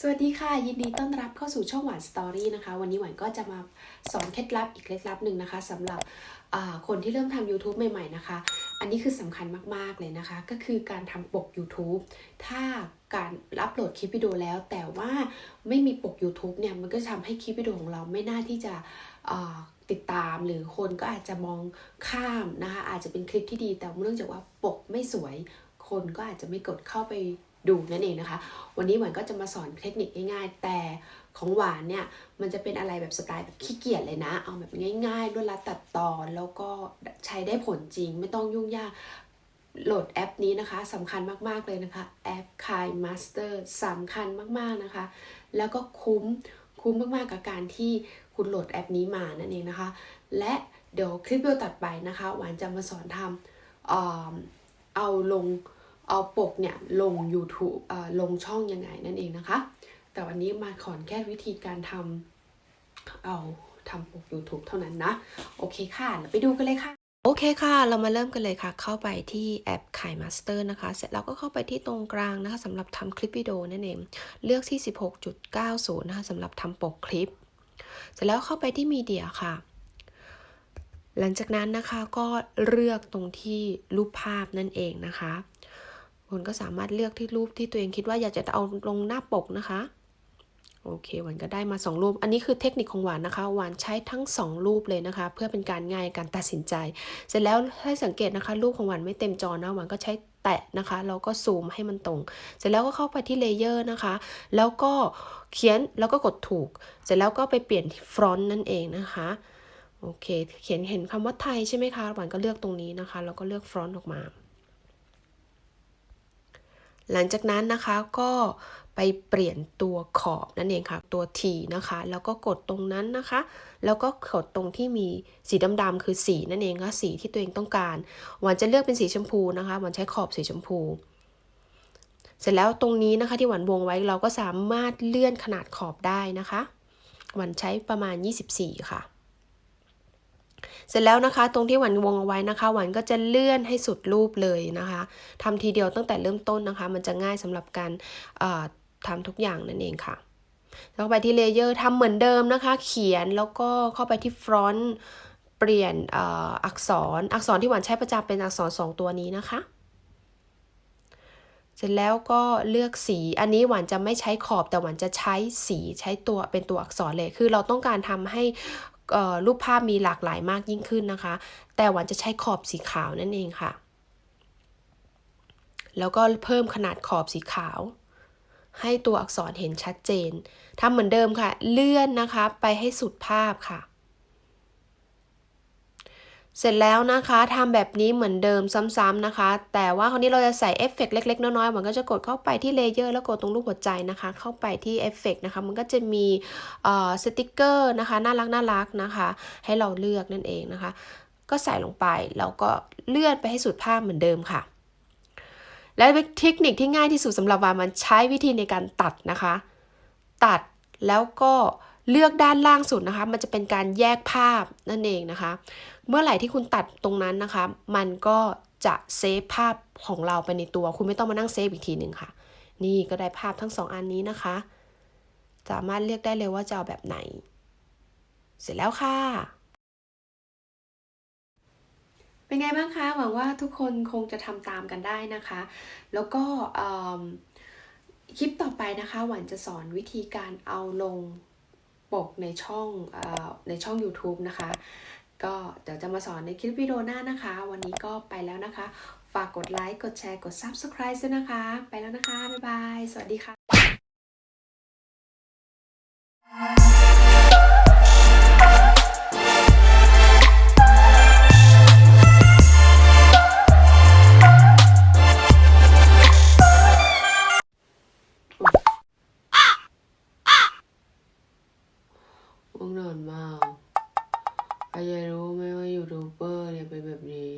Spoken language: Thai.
สวัสดีค่ะ ยินดีต้อนรับเข้าสู่ช่องหวานสตอรี่นะคะ วันนี้หวานก็จะมาสอนเคล็ดลับอีกเคล็ดลับหนึ่งนะคะสำหรับคนที่เริ่มทำ YouTube ใหม่ ๆ นะคะ อันนี้คือสำคัญมากๆเลยนะคะ ก็คือการทำปก YouTube ถ้าการอัปโหลดคลิปวิดีโอแล้ว แต่ว่าไม่มีปก YouTube เนี่ย มันก็จะทำให้คลิปวิดีโอของเราไม่น่าที่จะติดตามหรือคนก็อาจจะมองข้ามนะคะ อาจจะเป็นคลิปที่ดีแต่เนื่องจากว่าปกไม่สวย คนก็อาจจะไม่กดเข้าไป ดูนั่นเองนะคะ วันนี้หวานก็จะมาสอนเทคนิคง่าย ๆ แต่ของหวานเนี่ยมันจะเป็นอะไรแบบสไตล์แบบขี้เกียจเลยนะ เอาแบบง่ายๆรวดรัดตัดตอนแล้วก็ใช้ได้ผลจริง ไม่ต้องยุ่งยากโหลดแอปนี้นะคะสำคัญมากๆเลยนะคะแอป Kai Master สำคัญมากๆนะคะ แล้วก็คุ้มคุ้มมากๆกับการที่คุณโหลดแอปนี้มานั่นเองนะคะ และเดี๋ยวคลิปวิดีโอตัดไปนะคะ หวานจะมาสอนทำเอ่อเอาลง เอาปกเนี่ยลง YouTube ลงช่องยังไงนั่นเองนะคะ แต่วันนี้มาขอนแค่วิธีการทำเอาทำปก YouTube เท่านั้นนะ โอเคค่ะเราไปดูกันเลยค่ะ โอเคค่ะ เรามาเริ่มกันเลยค่ะ เข้าไปที่แอป Kai Master นะคะ เสร็จแล้วก็เข้าไปที่ตรงกลางนะคะสำหรับทำคลิปวิดีโอนั่นเอง เลือกที่ 16.90 นะคะสำหรับทำปกคลิป เสร็จแล้วเข้าไปที่มีเดียค่ะหลังจากนั้นนะคะก็เลือกตรงที่รูปภาพนั่นเองนะคะ คุณก็สามารถเลือกที่รูปที่ตัวเองคิดว่าอยากจะเอาลงหน้าปกนะคะ โอเคหวานก็ได้มา 2 รูป อันนี้คือเทคนิคของหวานนะคะ หวานใช้ทั้ง 2 รูปเลยนะคะ เพื่อเป็นการง่ายการตัดสินใจ เสร็จแล้วให้สังเกตนะคะ รูปของหวานไม่เต็มจอนะ หวานก็ใช้แตะนะคะแล้วก็ซูมให้มันตรง เสร็จแล้วก็เข้าไปที่เลเยอร์นะคะ แล้วก็เขียนแล้วก็กดถูก เสร็จแล้วก็ไปเปลี่ยนฟรอนต์นั่นเองนะคะโอเค เขียนเห็นคำว่าไทยใช่ไหมคะ หวานก็เลือกตรงนี้นะคะ แล้วก็เลือกฟรอนต์ออกมา หลังจากนั้นนะคะก็ไปเปลี่ยนตัวขอบนั่นเองค่ะ ตัว T นะคะ แล้วก็กดตรงนั้นนะคะ แล้วก็กดตรงที่มีสีดำๆคือสีนั่นเองค่ะสีที่ตัวเองต้องการหวานจะเลือกเป็นสีชมพูนะคะหวานใช้ขอบสีชมพู เสร็จแล้วตรงนี้นะคะที่หวานวงไว้เราก็สามารถเลื่อนขนาดขอบได้นะคะหวานใช้ประมาณ 24 ค่ะ เสร็จแล้วนะคะ ตรงที่หวานวงเอาไว้นะคะ หวานก็จะเลื่อนให้สุดรูปเลยนะคะทำทีเดียวตั้งแต่เริ่มต้นนะคะ มันจะง่ายสำหรับการทำทุกอย่างนั่นเองค่ะแล้วไปที่เลเยอร์ทำเหมือนเดิมนะคะ เขียนแล้วก็เข้าไปที่ฟรอนต์เปลี่ยนอักษรอักษรที่หวานใช้ประจำเป็นอักษร 2 ตัวนี้นะคะ เสร็จแล้วก็เลือกสีอันนี้หวานจะไม่ใช้ขอบแต่หวานจะใช้สีใช้ตัวเป็นตัวอักษรเลย คือเราต้องการทำให้ รูปภาพมีหลากหลายมากยิ่งขึ้นนะคะ แต่หวานจะใช้ขอบสีขาวนั่นเองค่ะ แล้วก็เพิ่มขนาดขอบสีขาว ให้ตัวอักษรเห็นชัดเจนทำเหมือนเดิมค่ะ เลื่อนนะคะ ไปให้สุดภาพค่ะ เสร็จแล้วนะคะทำแบบนี้เหมือนเดิมซ้ำๆนะคะ แต่ว่าคราวนี้เราจะใส่เอฟเฟกเล็กๆ น้อยๆมันก็จะกดเข้าไปที่เลเยอร์แล้วกดตรงรูปหัวใจนะคะ เข้าไปที่เอฟเฟกนะคะมันก็จะมีสติกเกอร์นะคะน่ารักน่ารักนะคะ ให้เราเลือกนั่นเองนะคะ ก็ใส่ลงไปแล้วก็เลื่อนไปให้สุดภาพเหมือนเดิมค่ะ และเทคนิคที่ง่ายที่สุดสำหรับวามันใช้วิธีในการตัดนะคะ ตัดแล้วก็ เลือกด้านล่างสุดนะคะ มันจะเป็นการแยกภาพนั่นเองนะคะ เมื่อไหร่ที่คุณตัดตรงนั้นนะคะ มันก็จะเซฟภาพของเราไปในตัว คุณไม่ต้องมานั่งเซฟอีกทีหนึ่งค่ะ นี่ก็ได้ภาพทั้งสองอันนี้นะคะ สามารถเลือกได้เลยว่าจะเอาแบบไหน เสร็จแล้วค่ะ เป็นไงบ้างคะ หวังว่าทุกคนคงจะทำตามกันได้นะคะ แล้วก็คลิปต่อไปนะคะ หวันจะสอนวิธีการเอาลง ปกในช่องอในช่อง YouTube นะคะ ก็เดี๋ยวจะมาสอนในคลิปวิดีโอหน้านะคะ วันนี้ก็ไปแล้วนะคะ ฝากกดไลค์ กดแชร์ กด Subscribe ด้วยนะคะ ไปแล้วนะคะ บ๊ายบาย สวัสดีค่ะ ง่วงนอนมากใครจะรู้ไหมว่ายูทูบเบอร์เนี่ยเป็นแบบนี้